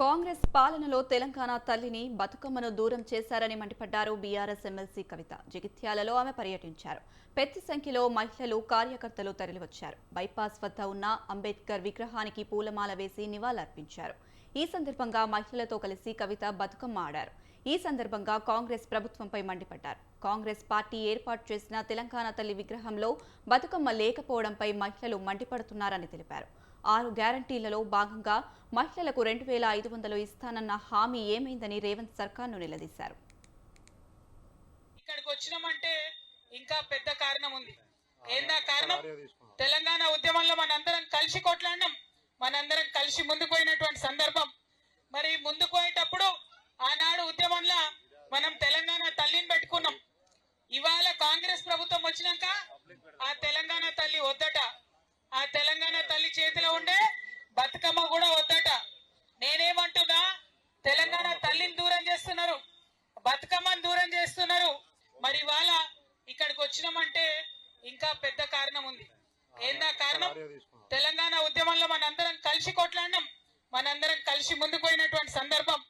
కాంగ్రెస్ పాలనలో తెలంగాణ తల్లిని బతుకమ్మను దూరం చేశారని మండిపడ్డారు బీఆర్ఎస్ ఎమ్మెల్సీ కవిత. జగిత్యాలలో ఆమె పర్యటించారు. పెద్ద సంఖ్యలో మహిళలు కార్యకర్తలు తరలివచ్చారు. బైపాస్ వద్ద ఉన్న అంబేద్కర్ విగ్రహానికి పూలమాల వేసి నివాళులర్పించారు. ఈ సందర్భంగా మహిళలతో కలిసి కవిత బతుకమ్మ ఆడారు. ఈ సందర్భంగా కాంగ్రెస్ ప్రభుత్వంపై మండిపడ్డారు. కాంగ్రెస్ పార్టీ ఏర్పాటు చేసిన తెలంగాణ తల్లి విగ్రహంలో బతుకమ్మ లేకపోవడంపై మహిళలు మండిపడుతున్నారని తెలిపారు. ఆరు గ్యారంటీలలో భాగంగా మహిళలకు రెండు వేల ఐదు వందలు ఇస్తానన్న హామీ ఏమైందని రేవంత్ సర్కార్ను నిలదీశారు. ఇక్కడికి వచ్చినామంటే ఇంకా పెద్ద కారణం ఉంది. ఏందా కారణం? తెలంగాణ ఉద్యమంలో మనందరం కలిసి కొట్లాడినాం. మనందరం కలిసి ముందుకు పోయినటువంటి సందర్భం మరి ముందుకు పోయేటప్పుడు ఆనాడు ఉద్యమంలో మనం తెలంగాణ తల్లిని పెట్టుకున్నాం ఇవాళ కాంగ్రెస్ ప్రభుత్వం వచ్చినాక ఆ తెలంగాణ తల్లి వద్దట ఆ తెలంగాణ తల్లి చేతిలో ఉండే బతుకమ్మ కూడా వద్దట నేనేమంటున్నా తెలంగాణ తల్లిని దూరం చేస్తున్నారు బతుకమ్మని దూరం చేస్తున్నారు మరి ఇవాళ ఇక్కడికి వచ్చినామంటే ఇంకా పెద్ద కారణం ఉంది. ఏందా కారణం? తెలంగాణ ఉద్యమంలో మనందరం కలిసి కొట్లాడినాం. మనందరం కలిసి ముందుకు పోయినటువంటి సందర్భం